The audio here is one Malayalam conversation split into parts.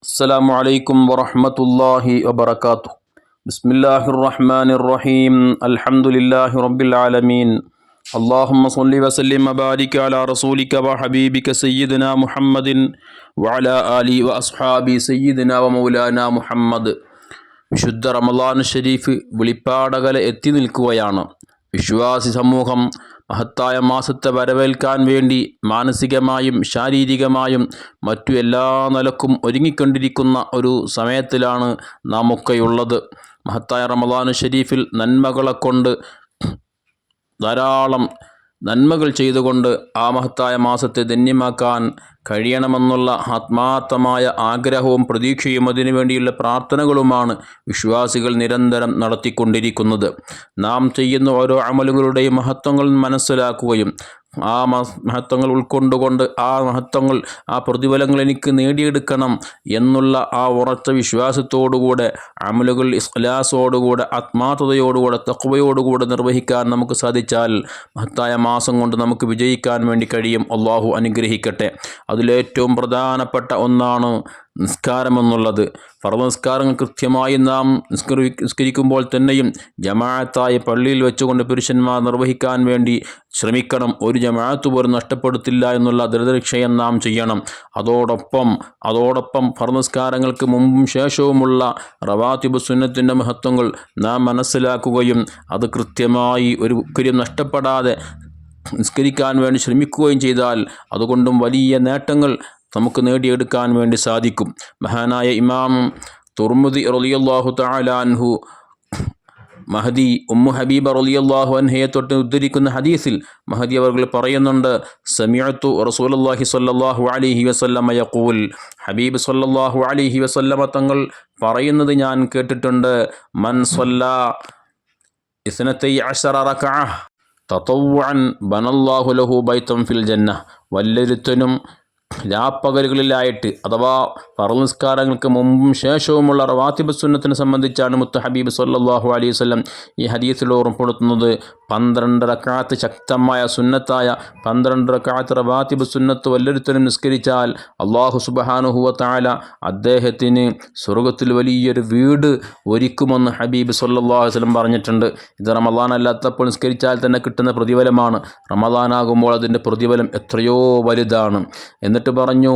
السلام عليكم ورحمة الله وبركاته بسم الله الرحمن الرحيم الحمد لله رب العالمين اللهم صل وسلم وبارك على رسولك وحبيبك سيدنا محمد وعلى آله وأصحابه سيدنا ومولانا محمد വിശുദ്ധ റമദാൻ ഷരീഫ് വിളിപ്പാടകലെ എത്തി നിൽക്കുകയാണ് വിശ്വാസി സമൂഹം മഹത്തായ മാസത്തെ വരവേൽക്കാൻ വേണ്ടി മാനസികമായും ശാരീരികമായും മറ്റു എല്ലാ നിലക്കും ഒരുങ്ങിക്കൊണ്ടിരിക്കുന്ന ഒരു സമയത്തിലാണ് നാം ഒക്കെയുള്ളത് മഹത്തായ റമദാനു ഷരീഫിൽ നന്മകളെ കൊണ്ട് ധാരാളം നന്മകൾ ചെയ്തുകൊണ്ട് ആ മഹത്തായ മാസത്തെ ധന്യമാക്കാൻ കഴിയണമെന്നുള്ള ആത്മാർത്ഥമായ ആഗ്രഹവും പ്രതീക്ഷയും അതിനു വേണ്ടിയുള്ള പ്രാർത്ഥനകളുമാണ് വിശ്വാസികൾ നിരന്തരം നടത്തിക്കൊണ്ടിരിക്കുന്നത്. നാം ചെയ്യുന്ന ഓരോ അമലുകളുടെയും മഹത്വങ്ങൾ മനസ്സിലാക്കുകയും ആ മഹത്വങ്ങൾ ഉൾക്കൊണ്ടുകൊണ്ട് ആ മഹത്വങ്ങൾ ആ പ്രതിഫലങ്ങൾ എനിക്ക് നേടിയെടുക്കണം എന്നുള്ള ആ ഉറച്ച വിശ്വാസത്തോടുകൂടെ അമലുകൾ ഇസ്ലാസോടുകൂടെ ആത്മാർത്ഥതയോടുകൂടെ തക്വയോടുകൂടെ നിർവഹിക്കാൻ നമുക്ക് സാധിച്ചാൽ മഹത്തായ മാസം കൊണ്ട് നമുക്ക് വിജയിക്കാൻ വേണ്ടി കഴിയും. അള്ളാഹു അനുഗ്രഹിക്കട്ടെ. അതിലേറ്റവും പ്രധാനപ്പെട്ട ഒന്നാണ് നിസ്കാരമെന്നുള്ളത് ഫർദ് നിസ്കാരങ്ങൾ കൃത്യമായി നാം നിസ്കരി നിസ്കരിക്കുമ്പോൾ തന്നെയും ജമാഅത്തായ പള്ളിയിൽ വെച്ചുകൊണ്ട് പുരുഷന്മാർ നിർവഹിക്കാൻ വേണ്ടി ശ്രമിക്കണം. ഒരു ജമാഅത്ത് പോലും നഷ്ടപ്പെടുത്തില്ല എന്നുള്ള ദൃഢനിക്ഷയം നാം ചെയ്യണം. അതോടൊപ്പം അതോടൊപ്പം നിസ്കാരങ്ങൾക്ക് മുമ്പും ശേഷവുമുള്ള റവാത്തിബ് സുന്നത്തിന്റെ മഹത്വങ്ങൾ നാം മനസ്സിലാക്കുകയും അത് കൃത്യമായി ഒരു കുര്യം നഷ്ടപ്പെടാതെ നിസ്കരിക്കാൻ വേണ്ടി ശ്രമിക്കുകയും ചെയ്താൽ അതുകൊണ്ടും വലിയ നേട്ടങ്ങൾ നമുക്ക് നേടിയെടുക്കാൻ വേണ്ടി സാധിക്കും. മഹാനായ ഇമാം തുർമുദി റളിയല്ലാഹു തലാൻഹു മഹദി ഉമ്മു ഹബീബ റളിയല്ലാഹു അൻഹയെ തൊട്ട് ഉദ്ധരിക്കുന്ന ഹദീസിൽ മഹദി അവർ പറയുന്നുണ്ട് സമീഅത്തു റസൂലുള്ളാഹി സ്വല്ലല്ലാഹു അലൈഹി വസല്ലമ യഖൂൽ. ഹബീബ് സ്വല്ലല്ലാഹു അലൈഹി വസല്ലമ തങ്ങൾ പറയുന്നത് ഞാൻ കേട്ടിട്ടുണ്ട് മൻ സ്വല്ല ഇസ്നത്തൈ അശറ റകഅ ബനല്ലാഹു ലഹു ബൈത്തൻ ഫിൽ ജന്ന വല്ലൊരുത്തനും രാപ്പകലുകളിലായിട്ട് അഥവാ ഫറനിസ്കാരങ്ങൾക്ക് മുമ്പും ശേഷവുമുള്ള റവാത്തിബ് സുന്നത്തിനെ സംബന്ധിച്ചാണ് മുത്ത ഹബീബ് സല്ലാഹു അലൈഹി വല്ലം ഈ ഹദീസിൽ ഓർമ്മപ്പെടുത്തുന്നത്. പന്ത്രണ്ട് റക്കാത്ത് ശക്തമായ സുന്നത്തായ പന്ത്രണ്ട് റക്കാത്ത് റബാത്തിബ് സുന്നത്ത് വല്ലൊരുത്തനും നിസ്കരിച്ചാൽ അള്ളാഹു സുബഹാനുഹുവ അദ്ദേഹത്തിന് സ്വർഗത്തിൽ വലിയൊരു വീട് ഒരുക്കുമെന്ന് ഹബീബ് സല്ലാഹു വസ്ലം പറഞ്ഞിട്ടുണ്ട്. ഇത് റമദാൻ അല്ലാത്തപ്പോൾ നിസ്കരിച്ചാൽ തന്നെ കിട്ടുന്ന പ്രതിഫലമാണ്. റമദാനാകുമ്പോൾ അതിന്റെ പ്രതിഫലം എത്രയോ വലുതാണ്. എന്നിട്ട് പറഞ്ഞു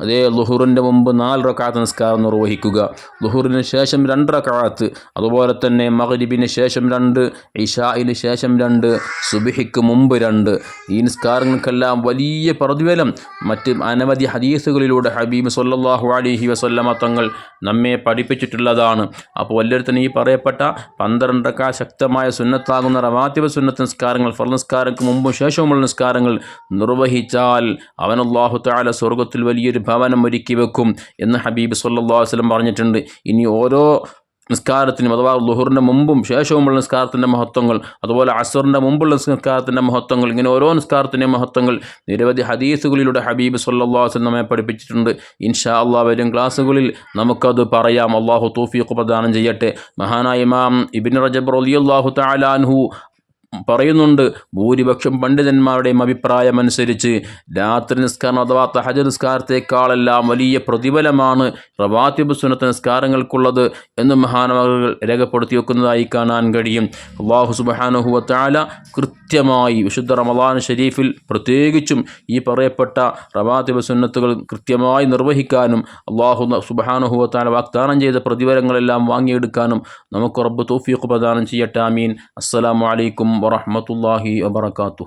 അതേ ലുഹുറിന്റെ മുമ്പ് നാല് റക്കാത്ത് നിസ്കാരം നിർവഹിക്കുക. ലുഹുറിന് ശേഷം രണ്ട് റക്കാത്ത്. അതുപോലെ തന്നെ മഹരിബിന് ശേഷം രണ്ട് ഇഷായിന് ശേഷം രണ്ട് സുബിഹിക്ക് മുമ്പ് രണ്ട്. ഈ നിസ്കാരങ്ങൾക്കെല്ലാം വലിയ പ്രതിഫലം. മറ്റ് അനവധി ഹദീസുകളിലൂടെ ഹബീബ് സല്ലാഹു അലിഹി വസല്ലമ തങ്ങൾ നമ്മെ പഠിപ്പിച്ചിട്ടുള്ളതാണ്. അപ്പോൾ വല്ലൊരുത്തന് ഈ പറയപ്പെട്ട പന്ത്രണ്ടക്ക ശക്തമായ സുന്നത്താകുന്ന റവാത്തിവ സുന്നത്ത് നിസ്കാരങ്ങൾ ഫർ നിസ്കാരങ്ങൾക്ക് മുമ്പും ശേഷവുമുള്ള നിസ്കാരങ്ങൾ നിർവഹിച്ചാൽ അവൻ താല സ്വർഗത്തിൽ വലിയൊരു ഭവനം ഒരുക്കി വെക്കും എന്ന് ഹബീബ് സല്ലാ വസ്ലം പറഞ്ഞിട്ടുണ്ട്. ഇനി ഓരോ നിസ്കാരത്തിനും അഥവാ ലുഹുറിന്റെ മുമ്പും ശേഷവുമുള്ള നിസ്കാരത്തിന്റെ മഹത്വങ്ങൾ അതുപോലെ അസറിന്റെ മുമ്പുള്ള നിസ്കാരത്തിന്റെ മഹത്വങ്ങൾ ഇങ്ങനെ ഓരോ നിസ്കാരത്തിന്റെ മഹത്വങ്ങൾ നിരവധി ഹദീസുകളിലൂടെ ഹബീബ് സല്ലാ വസ്ലം നമ്മെ പഠിപ്പിച്ചിട്ടുണ്ട്. ഇൻഷാ അള്ളാഹ് വരും ക്ലാസ്സുകളിൽ നമുക്കത് പറയാം. അള്ളാഹു തൗഫീഖ് പ്രദാനം ചെയ്യട്ടെ. മഹാനായ ഇമാം ഇബിൻ റജബ് റലിയല്ലാഹു താലാൻഹു പറയുന്നുണ്ട് ഭൂരിപക്ഷം പണ്ഡിതന്മാരുടെയും അഭിപ്രായമനുസരിച്ച് രാത്രി നിസ്കാരം അഥവാ തഹജ നിസ്കാരത്തെക്കാളെല്ലാം വലിയ പ്രതിഫലമാണ് റവാത്തിബ് സുനത്ത് നിസ്കാരങ്ങൾക്കുള്ളത് എന്ന് മഹാനവകൾ രേഖപ്പെടുത്തി വെക്കുന്നതായി കാണാൻ കഴിയും. അള്ളാഹു സുബാനുഹുവത്താല കൃത്യമായി വിശുദ്ധ റമദാൻ ഷരീഫിൽ പ്രത്യേകിച്ചും ഈ പറയപ്പെട്ട റവാത്തിബ് സുന്നത്തുകൾ കൃത്യമായി നിർവഹിക്കാനും അള്ളാഹു സുബാനുഹുവത്താല വാഗ്ദാനം ചെയ്ത പ്രതിഫലങ്ങളെല്ലാം വാങ്ങിയെടുക്കാനും നമുക്ക് റബ്ബ് തൗഫീഖ് പ്രദാനം ചെയ്യട്ടെ ആമീൻ. അസ്സലാമു ورحمة الله وبركاته.